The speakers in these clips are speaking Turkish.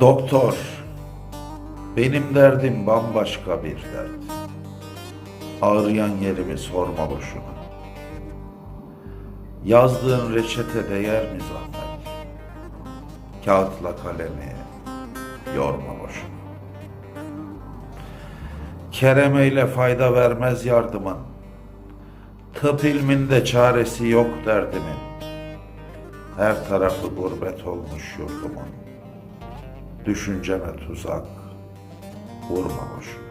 Doktor, benim derdim bambaşka bir dert. Ağrıyan yerimi sorma boşuna. Yazdığın reçete değer mi zahmet? Kağıtla kalemi yorma boşuna. Keremeyle fayda vermez yardımın. Tıp ilminde çaresi yok derdimin. Her tarafı gurbet olmuş yurdumun. Düşünceme tuzak vurma boşuna.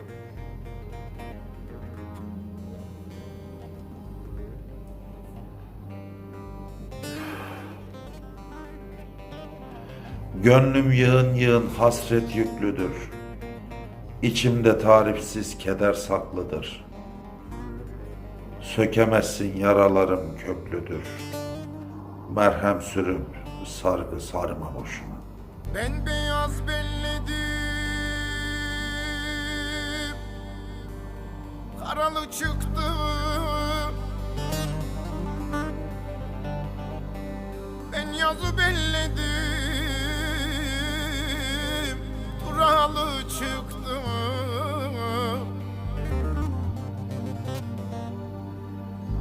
Gönlüm yığın yığın hasret yüklüdür. İçimde tarifsiz keder saklıdır. Sökemezsin yaralarım köklüdür. Merhem sürüp sargı sarma boşuna. Ben beyaz belledim. Karalı çıktı. Ben yazı belledim. Turalı çıktı.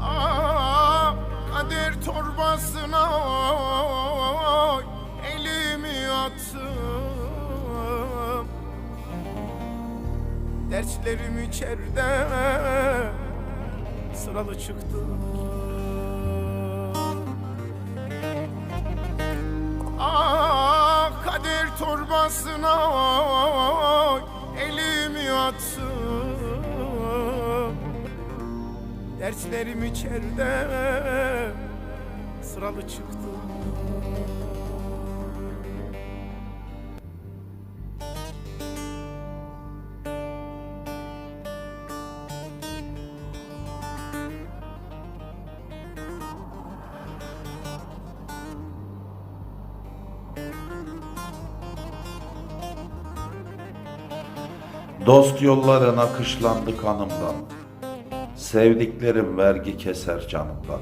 Aa, kader torbasına Derslerim içeride. Sıralı çıktı. Aa, kader torbasına elimi attım Derslerim içeride. Sıralı çıktı. Dost yolların akışlandı kanımdan. Sevdiklerim vergi keser canımdan.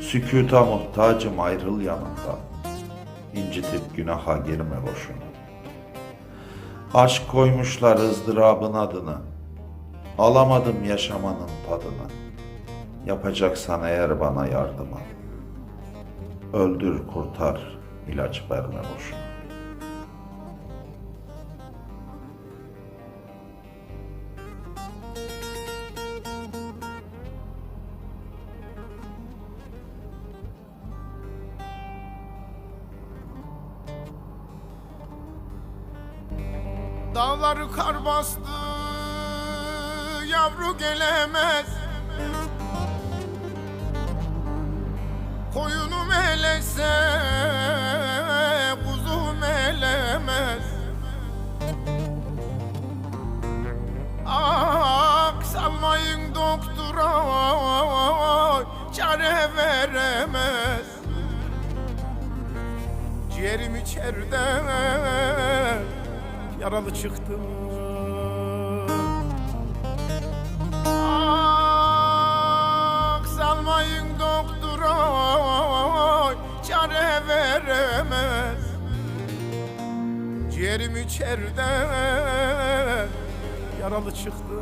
Sükuta muhtacım ayrıl yanımdan. İncitip günaha girme boşuna. Aşk koymuşlar ızdırabın adını. Alamadım yaşamanın tadını. Yapacaksan eğer bana yardımı. Öldür kurtar ilaç verme boşuna. Dağları kar bastı, yavru gelemez. Koyunum elese, Ciğerim içeride yaralı çıktı. Ah salmayın doktora çare veremez. Ciğerim içeride yaralı çıktı.